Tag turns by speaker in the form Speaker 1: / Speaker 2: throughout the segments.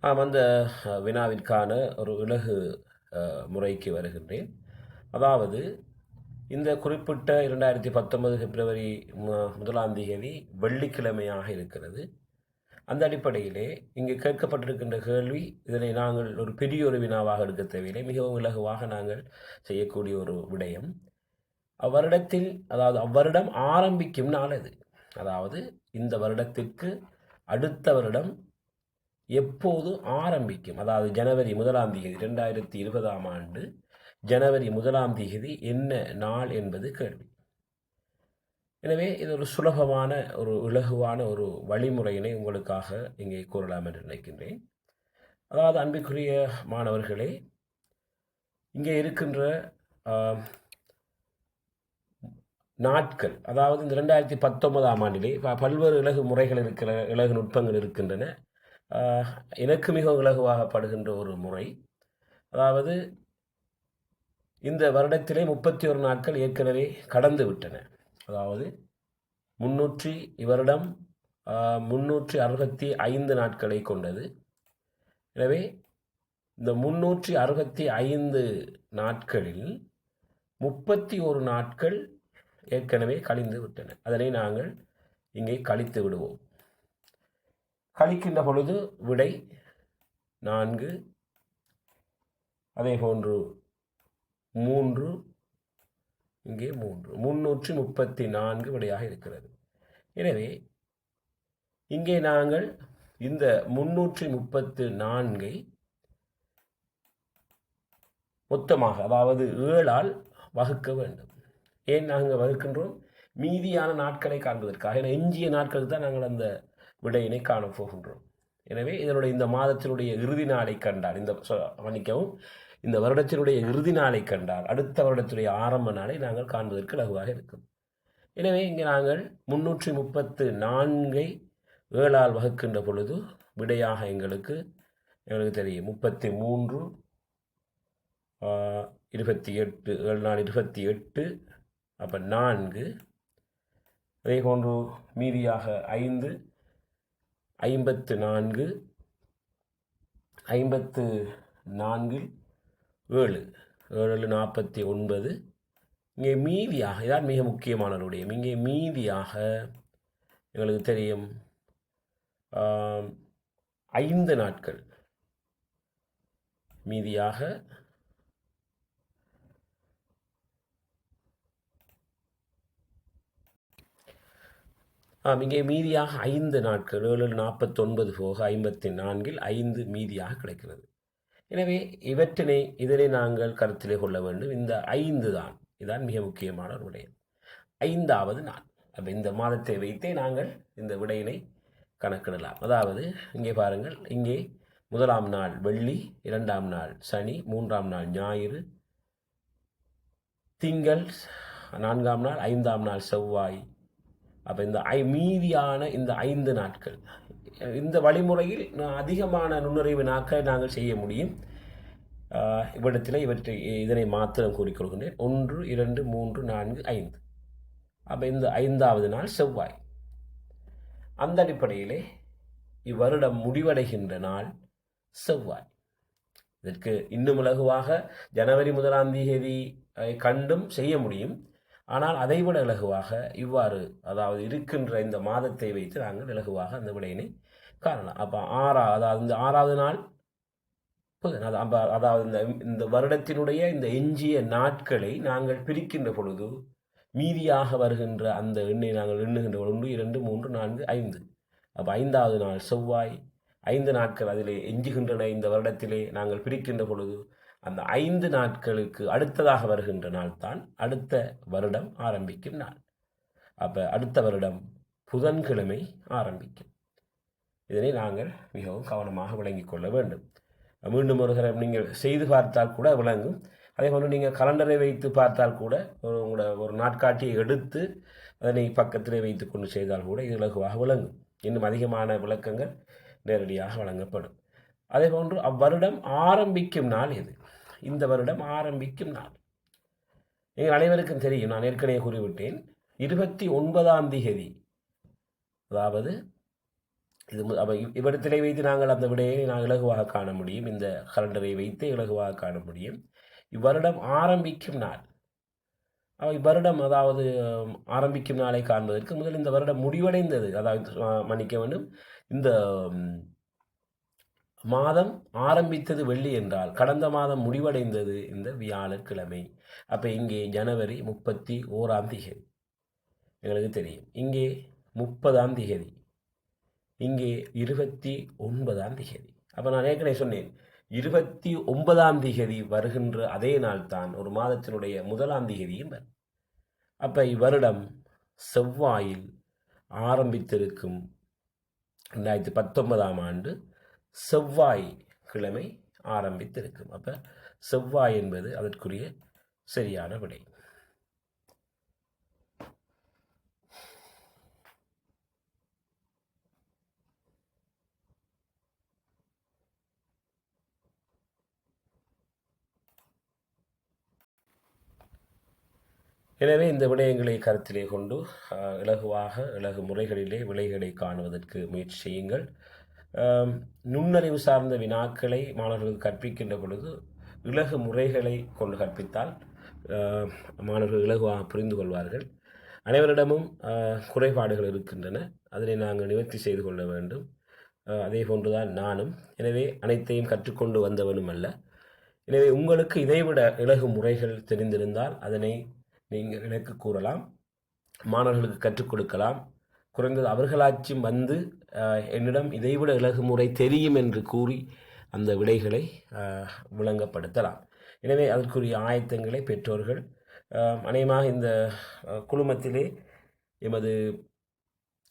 Speaker 1: ஆம் அந்த வினாவிற்கான ஒரு இலகு முறைக்கு வருகின்றேன். அதாவது இந்த குறிப்பிட்ட இரண்டாயிரத்தி பத்தொன்பது பிப்ரவரி மு- முதலாம் தேதி வெள்ளிக்கிழமையாக இருக்கிறது. அந்த அடிப்படையிலே இங்கு கேட்கப்பட்டிருக்கின்ற கேள்வி இதனை நாங்கள் ஒரு பெரிய ஒரு வினாவாக எடுக்க தேவையில்லை. மிகவும் இலகுவாக நாங்கள் செய்யக்கூடிய ஒரு விடயம். அவ்வருடத்தில் அதாவது அவ்வருடம் ஆரம்பிக்கும் நாள் அது. அதாவது இந்த வருடத்திற்கு அடுத்த வருடம் எப்போது ஆரம்பிக்கும். அதாவது ஜனவரி முதலாம் தேதி ரெண்டாயிரத்தி இருபதாம் ஆண்டு ஜனவரி முதலாம் தேதி என்ன நாள் என்பது கேள்வி. எனவே இது ஒரு சுலபமான ஒரு இலகுவான ஒரு வழிமுறையினை உங்களுக்காக இங்கே கூறலாம் என்று நினைக்கின்றேன். அதாவது அன்பிற்குரிய மாணவர்களே இங்கே இருக்கின்ற நாட்கள் அதாவது இந்த ரெண்டாயிரத்தி பத்தொன்பதாம் ஆண்டிலே ப- பல்வேறு இலகு முறைகள் இருக்கிற இலகு நுட்பங்கள் இருக்கின்றன. எனக்கு மிக இலகுவாகப்படுகின்ற ஒரு முறை. அதாவது இந்த வருடத்திலே முப்பத்தி ஒரு நாட்கள் ஏற்கனவே கடந்து விட்டன. அதாவது முன்னூற்றி இவரிடம் முன்னூற்றி அறுபத்தி ஐந்து நாட்களை கொண்டது. எனவே இந்த முன்னூற்றி அறுபத்தி ஐந்து நாட்களில் முப்பத்தி ஒரு நாட்கள் ஏற்கனவே கழிந்து விட்டன. அதனை நாங்கள் இங்கே கழித்து விடுவோம். கழிக்கின்ற பொழுது விடை நான்கு. அதே போன்று மூன்று. இங்கே மூன்று. முன்னூற்றி முப்பத்தி நான்கு விடையாக இருக்கிறது. எனவே இங்கே நாங்கள் இந்த முன்னூற்றி முப்பத்து நான்கை மொத்தமாக அதாவது ஏழால் வகுக்க வேண்டும். ஏன் நாங்கள் வகுக்கின்றோம்? மீதியான நாட்களை காண்பதற்காக. ஏன்னா எஞ்சிய நாட்களுக்கு தான் நாங்கள் அந்த விடையினை காணப் போகின்றோம். எனவே இதனுடைய இந்த மாதத்தினுடைய இறுதி நாளை கண்டால் இந்த மன்னிக்கவும் இந்த வருடத்தினுடைய இறுதி நாளை கண்டால் அடுத்த வருடத்தினுடைய ஆரம்ப நாளை நாங்கள் காண்பதற்கு லகுவாக இருக்கும். எனவே இங்கே நாங்கள் முன்னூற்றி முப்பத்து நான்கை ஏழால் வகுக்கின்ற பொழுது விடையாக எங்களுக்கு எங்களுக்கு தெரியும். முப்பத்தி மூன்று இருபத்தி எட்டு ஏழு நாள் இருபத்தி எட்டு அப்போ நான்கு. அதே போன்று மீதியாக ஐந்து ஐம்பத்து நான்கு ஐம்பத்து நான்கில் ஏழு. ஏழு நாற்பத்தி ஒன்பது. இங்கே மீதியாக இதான் மிக முக்கியமானவருடைய இங்கே மீதியாக எங்களுக்கு தெரியும். ஐந்து நாட்கள். மீதியாக இங்கே மீதியாக ஐந்து நாட்கள் ஏழு நாற்பத்தொன்பது போக ஐம்பத்தி நான்கில் ஐந்து மீதியாக கிடைக்கிறது. எனவே இவற்றினை இதனை நாங்கள் கருத்திலே கொள்ள வேண்டும். இந்த ஐந்து தான் இதான் மிக முக்கியமான ஒரு விடயம். ஐந்தாவது நாள். அப்போ இந்த மாதத்தை வைத்தே நாங்கள் இந்த விடையினை கணக்கிடலாம். அதாவது இங்கே பாருங்கள் இங்கே முதலாம் நாள் வெள்ளி இரண்டாம் நாள் சனி மூன்றாம் நாள் ஞாயிறு திங்கள் நான்காம் நாள் ஐந்தாம் நாள் செவ்வாய் அப்போ இந்த ஐ மீதியான இந்த ஐந்து நாட்கள். இந்த வழிமுறையில் நான் அதிகமான நுண்ணறிவு நாட்களை நாங்கள் செய்ய முடியும். இவ்விடத்தில் இவற்றை இதனை மாத்திரம் கூறிக்கொள்கின்றேன் ஒன்று இரண்டு மூன்று நான்கு ஐந்து. அப்போ இந்த ஐந்தாவது நாள் செவ்வாய். அந்த அடிப்படையிலே இவ்வருடம் முடிவடைகின்ற நாள் செவ்வாய். இதற்கு இன்னும் இலகுவாக ஜனவரி முதலாம் தேதி கண்டும் செய்ய முடியும். ஆனால் அதைவிட இலகுவாக இவ்வாறு அதாவது இருக்கின்ற இந்த மாதத்தை வைத்து நாங்கள் இலகுவாக அந்த விடையினை காணலாம். அப்போ ஆறா அதாவது இந்த ஆறாவது நாள் அதாவது இந்த இந்த வருடத்தினுடைய இந்த எஞ்சிய நாட்களை நாங்கள் பிரிக்கின்ற பொழுது மீதியாக வருகின்ற அந்த எண்ணை நாங்கள் எண்ணுகின்ற ஒன்று இரண்டு மூன்று நான்கு ஐந்து. அப்போ ஐந்தாவது நாள் செவ்வாய் ஐந்து நாட்கள் அதிலே எஞ்சுகின்றன இந்த வருடத்திலே நாங்கள் பிரிக்கின்ற பொழுது அந்த ஐந்து நாட்களுக்கு அடுத்ததாக வருகின்ற நாள் தான் அடுத்த வருடம் ஆரம்பிக்கும் நாள். அப்போ அடுத்த வருடம் புதன்கிழமை ஆரம்பிக்கும். இதனை நாங்கள் மிகவும் கவனமாக விளங்கிக் கொள்ள வேண்டும். மீண்டும் ஒரு தரம் நீங்கள் செய்து பார்த்தால் கூட விளங்கும். அதே போன்று நீங்கள் கலண்டரை வைத்து பார்த்தால் கூட ஒரு உங்களோட ஒரு நாட்காட்டியை எடுத்து அதனை பக்கத்திலே வைத்து கொண்டு செய்தால் கூட இது இலகுவாக விளங்கும். இன்னும் அதிகமான விளக்கங்கள் நேரடியாக வழங்கப்படும். அதே போன்று அவ்வருடம் ஆரம்பிக்கும் நாள் எது இந்த வருடம் ஆரம்பிக்கும் நாள். எங்கள் அனைவருக்கும் தெரியும் நான் ஏற்கனவே கூறிவிட்டேன் இருபத்தி ஒன்பதாம் திகதி. அதாவது இது மு- இவ்விடத்திலே வைத்து நாங்கள் அந்த விடையை நாங்கள் இலகுவாக காண முடியும். இந்த கலண்டரை வைத்து இலகுவாக காண முடியும். இவ்வருடம் ஆரம்பிக்கும் நாள். இவ்வருடம் அதாவது ஆரம்பிக்கும் நாளை காண்பதற்கு முதல் இந்த வருடம் முடிவடைந்தது. அதாவது மன்னிக்க வேண்டும். இந்த மாதம் ஆரம்பித்தது வெள்ளி என்றால் கடந்த மாதம் முடிவடைந்தது இந்த வியாழக்கிழமை. அப்போ இங்கே ஜனவரி முப்பத்தி ஓராம் திகதி. எங்களுக்கு தெரியும். இங்கே முப்பதாம் திகதி. இங்கே இருபத்தி ஒன்பதாம் திகதி. அப்போ நான் ஏற்கனவே சொன்னேன். இருபத்தி ஒன்பதாம் திகதி வருகின்ற அதே நாள் தான் ஒரு மாதத்தினுடைய முதலாம் திகதியும் வரும். அப்போ இவ்வருடம் செவ்வாயில் ஆரம்பித்திருக்கும். ரெண்டாயிரத்தி பத்தொன்பதாம் ஆண்டு செவ்வாய் கிழமை ஆரம்பித்திருக்கும். அப்போ செவ்வாய் என்பது அதற்குரிய சரியான விடை. எனவே இந்த விடயங்களை கருத்திலே கொண்டு அஹ், இலகுவாக இலகு முறைகளிலே விலைகளை காணுவதற்கு முயற்சி செய்யுங்கள். நுண்ணறிவு சார்ந்த வினாக்களை மாணவர்களுக்கு கற்பிக்கின்ற பொழுது இலகு முறைகளை கொண்டு கற்பித்தால் மாணவர்கள் இலகுவாக புரிந்து கொள்வார்கள். அனைவரிடமும் குறைபாடுகள் இருக்கின்றன. அதனை நாங்கள் நிவர்த்தி செய்து கொள்ள வேண்டும். அதே போன்றுதான் நானும். எனவே அனைத்தையும் கற்றுக்கொண்டு வந்தவனும் அல்ல. எனவே உங்களுக்கு இதைவிட இலகு முறைகள் தெரிந்திருந்தால் அதனை நீங்கள் எனக்கு கூறலாம். மாணவர்களுக்கு கற்றுக் கொடுக்கலாம். குறைந்தது அவர்களாச்சும் வந்து என்னிடம் இதைவிட இலகு முறை தெரியும் என்று கூறி அந்த விடைகளை விளங்கப்படுத்தலாம். எனவே அதற்குரிய ஆயத்தங்களை பெற்றோர்கள் அநேகமாக இந்த குழுமத்திலே எமது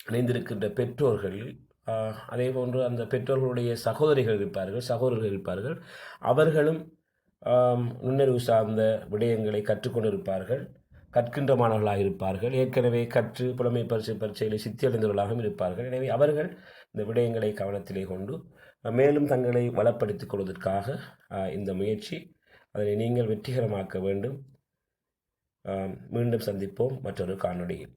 Speaker 1: இணைந்திருக்கின்ற பெற்றோர்கள் அதே போன்று அந்த பெற்றோர்களுடைய சகோதரிகள் இருப்பார்கள் சகோதரர்கள் இருப்பார்கள். அவர்களும் நுண்ணறிவு சார்ந்த விடயங்களை கற்றுக்கொண்டிருப்பார்கள். கற்கின்ற மாணவர்களாக இருப்பார்கள் ஏற்கனவே கற்று புலமை பரிசு பரீட்சையில் சித்தியடைந்தவர்களாகவும் இருப்பார்கள். எனவே அவர்கள் இந்த விடயங்களை கவனத்திலே கொண்டு மேலும் தங்களை வளப்படுத்திக் கொள்வதற்காக இந்த முயற்சி அதனை நீங்கள் வெற்றிகரமாக்க வேண்டும். மீண்டும் சந்திப்போம். மற்றொரு காணொளியில்.